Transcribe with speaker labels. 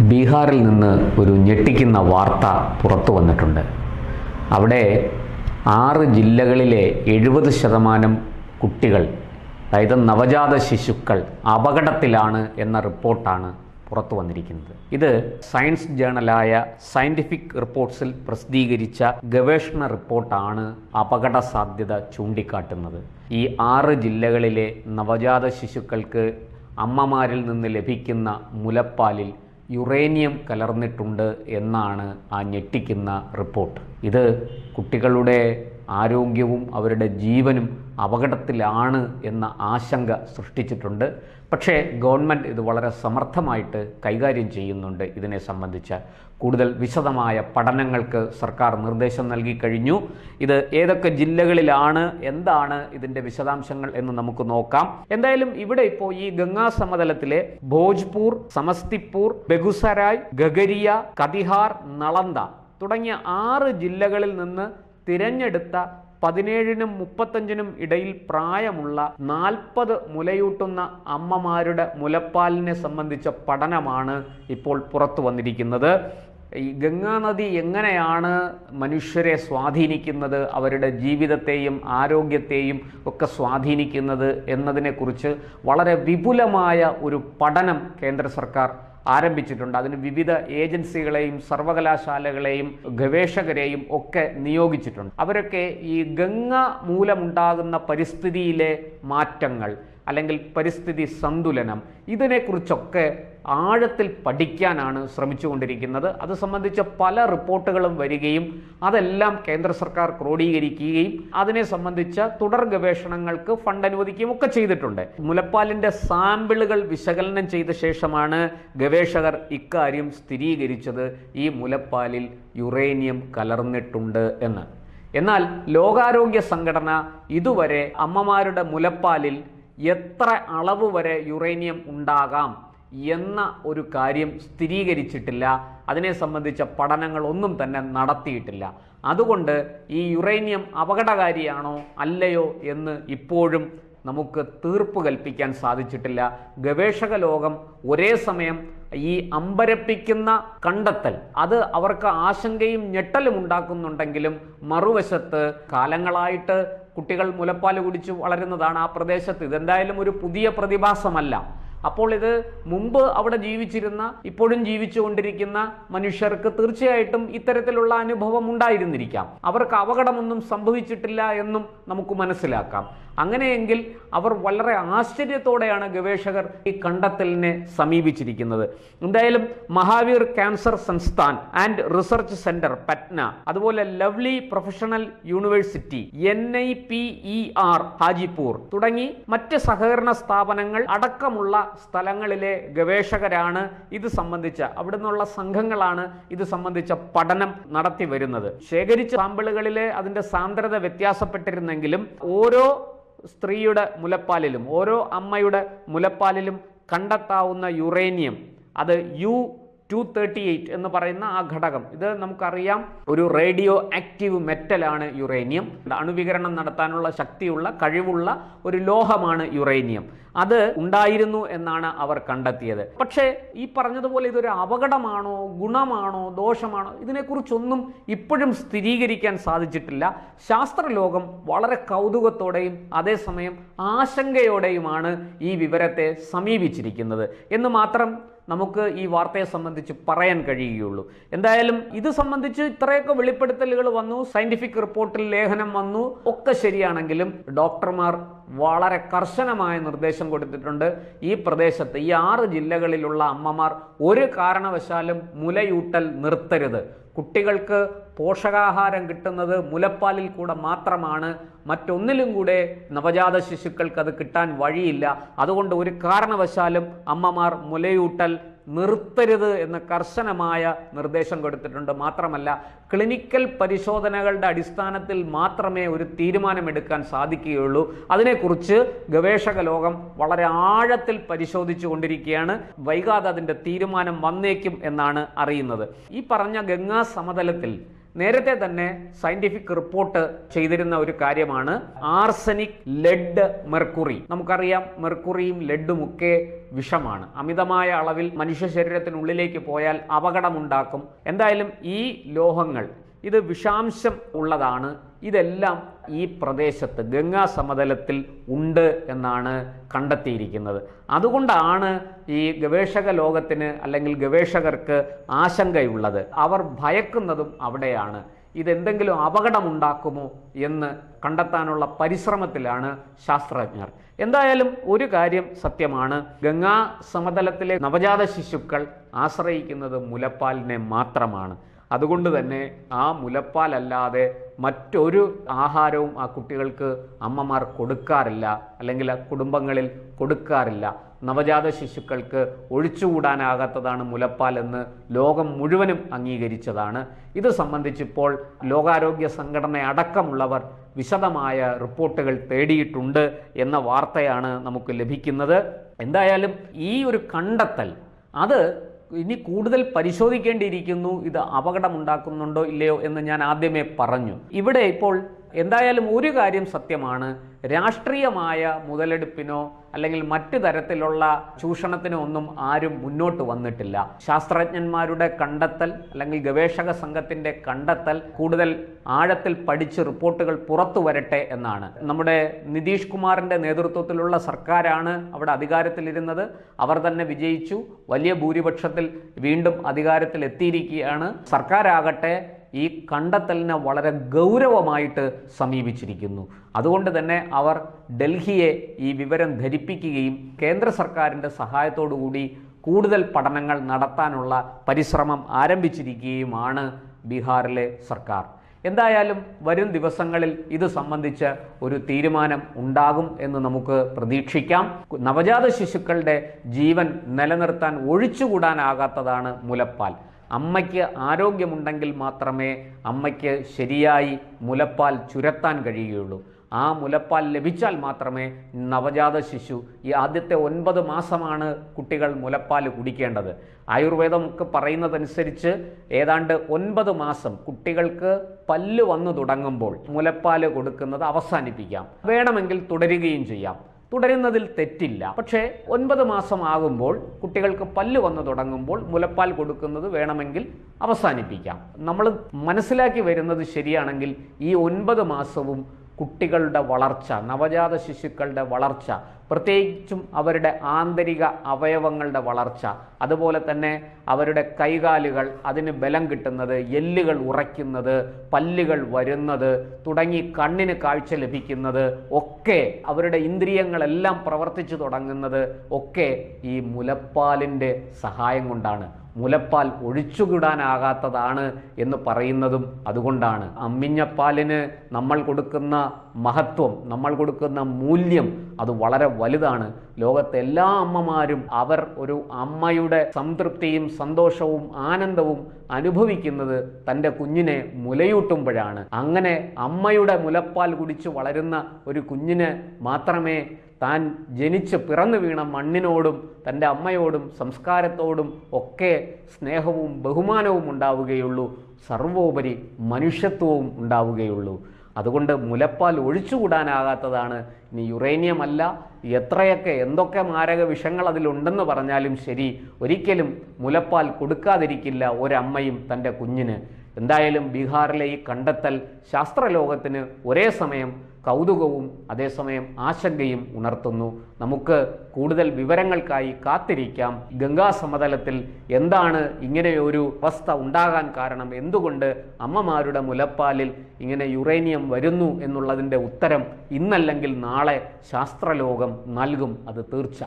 Speaker 1: ബീഹാറിൽ നിന്ന് ഒരു ഞെട്ടിക്കുന്ന വാർത്ത പുറത്തു വന്നിട്ടുണ്ട്. അവിടെ ആറ് ജില്ലകളിലെ എഴുപത് ശതമാനം കുട്ടികൾ അതായത് നവജാത ശിശുക്കൾ അപകടത്തിലാണ് എന്ന റിപ്പോർട്ടാണ് പുറത്തു വന്നിരിക്കുന്നത്. ഇത് സയൻസ് ജേണലായ സയന്റിഫിക് റിപ്പോർട്ട്സിൽ പ്രസിദ്ധീകരിച്ച ഗവേഷണ റിപ്പോർട്ടാണ് അപകട സാധ്യത ചൂണ്ടിക്കാട്ടുന്നത്. ഈ ആറ് ജില്ലകളിലെ നവജാത ശിശുക്കൾക്ക് അമ്മമാരിൽ നിന്ന് ലഭിക്കുന്ന മുലപ്പാലിൽ യുറേനിയം കലർന്നിട്ടുണ്ട് എന്നാണ് ആ ഞെട്ടിക്കുന്ന റിപ്പോർട്ട്. ഇത് കുട്ടികളുടെ ആരോഗ്യവും അവരുടെ ജീവനും അപകടത്തിലാണ് എന്ന ആശങ്ക സൃഷ്ടിച്ചിട്ടുണ്ട്. പക്ഷേ ഗവൺമെന്റ് ഇത് വളരെ സമർത്ഥമായിട്ട് കൈകാര്യം ചെയ്യുന്നുണ്ട് ഇതിനെ സംബന്ധിച്ച്. കൂടുതൽ വിശദമായ പഠനങ്ങൾക്ക് സർക്കാർ നിർദ്ദേശം നൽകി കഴിഞ്ഞു. ഇത് ഏതൊക്കെ ജില്ലകളിലാണ് എന്താണ് ഇതിന്റെ വിശദാംശങ്ങൾ എന്ന് നമുക്ക് നോക്കാം. എന്തായാലും ഇവിടെ ഇപ്പോൾ ഈ ഗംഗാ സമതലത്തിലെ ഭോജ്പൂർ സമസ്തിപൂർ ബെഗുസരായ് ഗഗരിയ കതിഹാർ നളന്ദ തുടങ്ങിയ ആറ് ജില്ലകളിൽ നിന്ന് തിരഞ്ഞെടുത്ത പതിനേഴിനും മുപ്പത്തഞ്ചിനും ഇടയിൽ പ്രായമുള്ള നാൽപ്പത് മുലയൂട്ടുന്ന അമ്മമാരുടെ മുലപ്പാലിനെ സംബന്ധിച്ച പഠനമാണ് ഇപ്പോൾ പുറത്തു വന്നിരിക്കുന്നത്. ഈ ഗംഗാനദി എങ്ങനെയാണ് മനുഷ്യരെ സ്വാധീനിക്കുന്നത് അവരുടെ ജീവിതത്തെയും ആരോഗ്യത്തെയും ഒക്കെ സ്വാധീനിക്കുന്നത് എന്നതിനെക്കുറിച്ച് വളരെ വിപുലമായ ഒരു പഠനം കേന്ദ്ര സർക്കാർ ആരംഭിച്ചിട്ടുണ്ട്. അതിന് വിവിധ ഏജൻസികളെയും സർവകലാശാലകളെയും ഗവേഷകരെയും ഒക്കെ നിയോഗിച്ചിട്ടുണ്ട്. അവരൊക്കെ ഈ ഗംഗ മൂലമുണ്ടാകുന്ന പരിസ്ഥിതിയിലെ മാറ്റങ്ങൾ അല്ലെങ്കിൽ പരിസ്ഥിതി സന്തുലനം ഇതിനെക്കുറിച്ചൊക്കെ ആഴത്തിൽ പഠിക്കാനാണ് ശ്രമിച്ചുകൊണ്ടിരിക്കുന്നത്. അത് സംബന്ധിച്ച പല റിപ്പോർട്ടുകളും വരികയും അതെല്ലാം കേന്ദ്ര സർക്കാർ ക്രോഡീകരിക്കുകയും അതിനെ സംബന്ധിച്ച തുടർ ഗവേഷണങ്ങൾക്ക് ഫണ്ട് അനുവദിക്കുകയും ഒക്കെ ചെയ്തിട്ടുണ്ട്. മുലപ്പാലിന്റെ സാമ്പിളുകൾ വിശകലനം ചെയ്ത ശേഷമാണ് ഗവേഷകർ ഇക്കാര്യം സ്ഥിരീകരിച്ചത്. ഈ മുലപ്പാലിൽ യുറേനിയം കലർന്നിട്ടുണ്ട് എന്ന്. എന്നാൽ ലോകാരോഗ്യ സംഘടന ഇതുവരെ അമ്മമാരുടെ മുലപ്പാലിൽ എത്ര അളവ് വരെ യുറേനിയം ഉണ്ടാകാം എന്ന ഒരു കാര്യം സ്ഥിരീകരിച്ചിട്ടില്ല. അതിനെ സംബന്ധിച്ച പഠനങ്ങൾ ഒന്നും തന്നെ നടത്തിയിട്ടില്ല. അതുകൊണ്ട് ഈ യുറേനിയം അപകടകാരിയാണോ അല്ലയോ എന്ന് ഇപ്പോഴും നമുക്ക് തീർപ്പ് കൽപ്പിക്കാൻ സാധിച്ചിട്ടില്ല. ഗവേഷക ലോകം ഒരേ സമയം ഈ അമ്പരപ്പിക്കുന്ന കണ്ടെത്തൽ. അത് അവർക്ക് ആശങ്കയും ഞെട്ടലും ഉണ്ടാക്കുന്നുണ്ടെങ്കിലും മറുവശത്ത് കാലങ്ങളായിട്ട് കുട്ടികൾ മുലപ്പാൽ കുടിച്ച് വളരുന്നതാണ് ആ പ്രദേശത്ത്. ഇതെന്തായാലും ഒരു പുതിയ പ്രതിഭാസമല്ല. അപ്പോൾ ഇത് മുമ്പ് അവിടെ ജീവിച്ചിരുന്ന ഇപ്പോഴും ജീവിച്ചുകൊണ്ടിരിക്കുന്ന മനുഷ്യർക്ക് തീർച്ചയായിട്ടും ഇത്തരത്തിലുള്ള അനുഭവം ഉണ്ടായിരുന്നിരിക്കാം. അവർക്ക് അപകടമൊന്നും സംഭവിച്ചിട്ടില്ല എന്നും നമുക്ക് മനസ്സിലാക്കാം. അങ്ങനെയെങ്കിൽ അവർ വളരെ ആശ്ചര്യത്തോടെയാണ് ഗവേഷകർ ഈ കണ്ടെത്തലിനെ സമീപിച്ചിരിക്കുന്നത്. എന്തായാലും Mahavir cancer Sansthan and research centre Patna അതുപോലെ Lovely Professional University N I P E R Hajipur തുടങ്ങി മറ്റ് സഹകരണ സ്ഥാപനങ്ങൾ അടക്കമുള്ള സ്ഥലങ്ങളിലെ ഗവേഷകരാണ് ഇത് സംബന്ധിച്ച അവിടെ നിന്നുള്ള സംഘങ്ങളാണ് ഇത് സംബന്ധിച്ച പഠനം നടത്തി വരുന്നത്. ശേഖരിച്ച സാമ്പിളുകളിലെ അതിന്റെ സാന്ദ്രത വ്യത്യാസപ്പെട്ടിരുന്നെങ്കിലും ഓരോ സ്ത്രീയുടെ മുലപ്പാലിലും ഓരോ അമ്മയുടെ മുലപ്പാലിലും കണ്ടെത്താവുന്ന യുറേനിയം അത് യു ടു തേർട്ടി എയ്റ്റ് എന്ന് പറയുന്ന ആ ഘടകം. ഇത് നമുക്കറിയാം ഒരു റേഡിയോ ആക്റ്റീവ് മെറ്റലാണ് യുറേനിയം അണുവികരണം നടത്താനുള്ള ശക്തിയുള്ള കഴിവുള്ള ഒരു ലോഹമാണ് യുറേനിയം അത് ഉണ്ടായിരുന്നു എന്നാണ് അവർ കണ്ടെത്തിയത്. പക്ഷേ ഈ പറഞ്ഞതുപോലെ ഇതൊരു അപകടമാണോ ഗുണമാണോ ദോഷമാണോ ഇതിനെക്കുറിച്ചൊന്നും ഇപ്പോഴും സ്ഥിരീകരിക്കാൻ സാധിച്ചിട്ടില്ല. ശാസ്ത്രലോകം വളരെ കൗതുകത്തോടെയും അതേസമയം ആശങ്കയോടെയുമാണ് ഈ വിവരത്തെ സമീപിച്ചിരിക്കുന്നത്. എന്ന് മാത്രം നമുക്ക് ഈ വാർത്തയെ സംബന്ധിച്ച് പറയാൻ കഴിയുകയുള്ളൂ. എന്തായാലും ഇത് സംബന്ധിച്ച് ഇത്രയൊക്കെ വെളിപ്പെടുത്തലുകൾ വന്നു സയന്റിഫിക് റിപ്പോർട്ടിൽ ലേഖനം വന്നു. ഒക്കെ ശരിയാണെങ്കിലും ഡോക്ടർമാർ വളരെ കർശനമായ നിർദ്ദേശം കൊടുത്തിട്ടുണ്ട്. ഈ പ്രദേശത്ത് ഈ ആറ് ജില്ലകളിലുള്ള അമ്മമാർ ഒരു കാരണവശാലും മുലയൂട്ടൽ നിർത്തരുത്. കുട്ടികൾക്ക് പോഷകാഹാരം കിട്ടുന്നത് മുലപ്പാലിൽ കൂടെ മാത്രമാണ്. മറ്റൊന്നിലും കൂടെ നവജാത ശിശുക്കൾക്ക് അത് കിട്ടാൻ വഴിയില്ല. അതുകൊണ്ട് ഒരു കാരണവശാലും അമ്മമാർ മുലയൂട്ടൽ നിർത്തരുത് എന്ന് കർശനമായ നിർദ്ദേശം കൊടുത്തിട്ടുണ്ട്. മാത്രമല്ല ക്ലിനിക്കൽ പരിശോധനകളുടെ അടിസ്ഥാനത്തിൽ മാത്രമേ ഒരു തീരുമാനമെടുക്കാൻ സാധിക്കുകയുള്ളൂ. അതിനെക്കുറിച്ച് ഗവേഷക ലോകം വളരെ ആഴത്തിൽ പരിശോധിച്ചു കൊണ്ടിരിക്കുകയാണ്. വൈകാതെ അതിന്റെ തീരുമാനം വന്നേക്കും എന്നാണ് അറിയുന്നത്. ഈ പറഞ്ഞ ഗംഗാ സമതലത്തിൽ നേരത്തെ തന്നെ സയന്റിഫിക് റിപ്പോർട്ട് ചെയ്തിരുന്ന ഒരു കാര്യമാണ് ആർസനിക് ലെഡ് മെർക്കുറി നമുക്കറിയാം മെർക്കുറിയും ലെഡും ഒക്കെ വിഷമാണ്. അമിതമായ അളവിൽ മനുഷ്യ ശരീരത്തിനുള്ളിലേക്ക് പോയാൽ അപകടമുണ്ടാക്കും. എന്തായാലും ഈ ലോഹങ്ങൾ ഇത് വിഷാംശം ഉള്ളതാണ്. ഇതെല്ലാം ഈ പ്രദേശത്ത് ഗംഗാ സമതലത്തിൽ ഉണ്ട് എന്നാണ് കണ്ടെത്തിയിരിക്കുന്നത്. അതുകൊണ്ടാണ് ഈ ഗവേഷക ലോകത്തിന് അല്ലെങ്കിൽ ഗവേഷകർക്ക് ആശങ്കയുള്ളത്. അവർ ഭയക്കുന്നതും അവിടെയാണ്. ഇതെന്തെങ്കിലും അപകടമുണ്ടാക്കുമോ എന്ന് കണ്ടെത്താനുള്ള പരിശ്രമത്തിലാണ് ശാസ്ത്രജ്ഞർ. എന്തായാലും ഒരു കാര്യം സത്യമാണ്. ഗംഗാ സമതലത്തിലെ നവജാത ശിശുക്കൾ ആശ്രയിക്കുന്നത് മുലപ്പാലിനെ മാത്രമാണ്. അതുകൊണ്ട് തന്നെ ആ മുലപ്പാലല്ലാതെ മറ്റൊരു ആഹാരവും ആ കുട്ടികൾക്ക് അമ്മമാർ കൊടുക്കാറില്ല അല്ലെങ്കിൽ കുടുംബങ്ങളിൽ കൊടുക്കാറില്ല. നവജാത ശിശുക്കൾക്ക് ഒഴിച്ചുകൂടാനാകാത്തതാണ് മുലപ്പാൽ എന്ന് ലോകം മുഴുവനും അംഗീകരിച്ചതാണ്. ഇത് സംബന്ധിച്ചിപ്പോൾ ലോകാരോഗ്യ സംഘടന അടക്കമുള്ളവർ വിശദമായ റിപ്പോർട്ടുകൾ തേടിയിട്ടുണ്ട് എന്ന വാർത്തയാണ് നമുക്ക് ലഭിക്കുന്നത്. എന്തായാലും ഈ ഒരു കണ്ടെത്തൽ അത് ഇനി കൂടുതൽ പരിശോധിക്കേണ്ടിയിരിക്കുന്നു ഇത് അപകടമുണ്ടാക്കുന്നുണ്ടോ ഇല്ലയോ എന്ന് ഞാൻ ആദ്യമേ പറഞ്ഞു. ഇവിടെ ഇപ്പോൾ എന്തായാലും ഒരു കാര്യം സത്യമാണ് രാഷ്ട്രീയമായ മുതലെടുപ്പിനോ അല്ലെങ്കിൽ മറ്റു തരത്തിലുള്ള ചൂഷണത്തിനോ ഒന്നും ആരും മുന്നോട്ട് വന്നിട്ടില്ല. ശാസ്ത്രജ്ഞന്മാരുടെ കണ്ടെത്തൽ അല്ലെങ്കിൽ ഗവേഷക സംഘത്തിന്റെ കണ്ടെത്തൽ കൂടുതൽ ആഴത്തിൽ പഠിച്ച് റിപ്പോർട്ടുകൾ പുറത്തു വരട്ടെ എന്നാണ്. നമ്മുടെ നിതീഷ് കുമാറിന്റെ നേതൃത്വത്തിലുള്ള സർക്കാരാണ് അവിടെ അധികാരത്തിലിരുന്നത്. അവർ തന്നെ വിജയിച്ചു. വലിയ ഭൂരിപക്ഷത്തിൽ വീണ്ടും അധികാരത്തിൽ എത്തിയിരിക്കുകയാണ് സർക്കാരാകട്ടെ ഈ കണ്ടെത്തലിനെ വളരെ ഗൗരവമായിട്ട് സമീപിച്ചിരിക്കുന്നു. അതുകൊണ്ട് തന്നെ അവർ ഡൽഹിയെ ഈ വിവരം ധരിപ്പിക്കുകയും കേന്ദ്ര സർക്കാരിന്റെ സഹായത്തോടുകൂടി കൂടുതൽ പഠനങ്ങൾ നടത്താനുള്ള പരിശ്രമം ആരംഭിച്ചിരിക്കുകയുമാണ് ബീഹാറിലെ സർക്കാർ. എന്തായാലും വരും ദിവസങ്ങളിൽ ഇത് സംബന്ധിച്ച് ഒരു തീരുമാനം ഉണ്ടാകും എന്ന് നമുക്ക് പ്രതീക്ഷിക്കാം. നവജാത ശിശുക്കളുടെ ജീവൻ നിലനിർത്താൻ ഒഴിച്ചുകൂടാനാകാത്തതാണ് മുലപ്പാൽ. അമ്മയ്ക്ക് ആരോഗ്യമുണ്ടെങ്കിൽ മാത്രമേ അമ്മയ്ക്ക് ശരിയായി മുലപ്പാൽ ചുരത്താൻ കഴിയുകയുള്ളൂ. ആ മുലപ്പാൽ ലഭിച്ചാൽ മാത്രമേ നവജാത ശിശു ഈ ആദ്യത്തെ ഒൻപത് മാസമാണ് കുട്ടികൾ മുലപ്പാൽ കുടിക്കേണ്ടത്. ആയുർവേദം ഒക്കെ പറയുന്നതനുസരിച്ച് ഏതാണ്ട് ഒൻപത് മാസം കുട്ടികൾക്ക് പല്ല് വന്നു തുടങ്ങുമ്പോൾ മുലപ്പാൽ കൊടുക്കുന്നത് അവസാനിപ്പിക്കാം. വേണമെങ്കിൽ തുടരുകയും ചെയ്യാം. തുടരുന്നതിൽ തെറ്റില്ല. പക്ഷേ ഒൻപത് മാസം ആകുമ്പോൾ കുട്ടികൾക്ക് പല്ല് വന്നു തുടങ്ങുമ്പോൾ മുലപ്പാൽ കൊടുക്കുന്നത് വേണമെങ്കിൽ അവസാനിപ്പിക്കാം. നമ്മൾ മനസ്സിലാക്കി വരുന്നത് ശരിയാണെങ്കിൽ ഈ ഒൻപത് മാസവും കുട്ടികളുടെ വളർച്ച നവജാത ശിശുക്കളുടെ വളർച്ച പ്രത്യേകിച്ചും അവരുടെ ആന്തരിക അവയവങ്ങളുടെ വളർച്ച അതുപോലെ തന്നെ അവരുടെ കൈകാലുകൾ അതിന് ബലം കിട്ടുന്നത് എല്ലുകൾ ഉറയ്ക്കുന്നത് പല്ലുകൾ വരുന്നത് തുടങ്ങി കണ്ണിന് കാഴ്ച ലഭിക്കുന്നത് ഒക്കെ അവരുടെ ഇന്ദ്രിയങ്ങളെല്ലാം പ്രവർത്തിച്ചു തുടങ്ങുന്നത് ഒക്കെ ഈ മുലപ്പാലിന്റെ സഹായം കൊണ്ടാണ്. മുലപ്പാൽ ഒഴിച്ചുകിടാനാകാത്തതാണ് എന്ന് പറയുന്നതും അതുകൊണ്ടാണ്. അമ്മിഞ്ഞപ്പാലിന് നമ്മൾ കൊടുക്കുന്ന മഹത്വം നമ്മൾ കൊടുക്കുന്ന മൂല്യം അത് വളരെ വലുതാണ്. ലോകത്തെ എല്ലാ അമ്മമാരും അവർ ഒരു അമ്മയുടെ സംതൃപ്തിയും സന്തോഷവും ആനന്ദവും അനുഭവിക്കുന്നത് തന്റെ കുഞ്ഞിനെ മുലയൂട്ടുമ്പോഴാണ്. അങ്ങനെ അമ്മയുടെ മുലപ്പാൽ കുടിച്ച് വളരുന്ന ഒരു കുഞ്ഞിന് മാത്രമേ താൻ ജനിച്ച് പിറന്നു വീണ മണ്ണിനോടും തന്റെ അമ്മയോടും സംസ്കാരത്തോടും ഒക്കെ സ്നേഹവും ബഹുമാനവും ഉണ്ടാവുകയുള്ളൂ. സർവോപരി മനുഷ്യത്വവും ഉണ്ടാവുകയുള്ളൂ. അതുകൊണ്ട് മുലപ്പാൽ ഒഴിച്ചുകൂടാനാകാത്തതാണ് ഇനി യുറേനിയം അല്ല. എത്രയൊക്കെ എന്തൊക്കെ മാരക വിഷങ്ങൾ അതിലുണ്ടെന്ന് പറഞ്ഞാലും ശരി ഒരിക്കലും മുലപ്പാൽ കൊടുക്കാതിരിക്കില്ല ഒരമ്മയും തന്റെ കുഞ്ഞിന്. എന്തായാലും ബീഹാറിലെ ഈ കണ്ടെത്തൽ ശാസ്ത്രലോകത്തിന് ഒരേ സമയം കൗതുകവും അതേസമയം ആശങ്കയും ഉണർത്തുന്നു. നമുക്ക് കൂടുതൽ വിവരങ്ങൾക്കായി കാത്തിരിക്കാം. ഗംഗാ സമതലത്തിൽ എന്താണ് ഇങ്ങനെയൊരു അവസ്ഥ ഉണ്ടാകാൻ കാരണം? എന്തുകൊണ്ട് അമ്മമാരുടെ മുലപ്പാലിൽ ഇങ്ങനെ യുറേനിയം വരുന്നു എന്നുള്ളതിന്റെ ഉത്തരം ഇന്നല്ലെങ്കിൽ നാളെ ശാസ്ത്രലോകം നൽകും. അത് തീർച്ച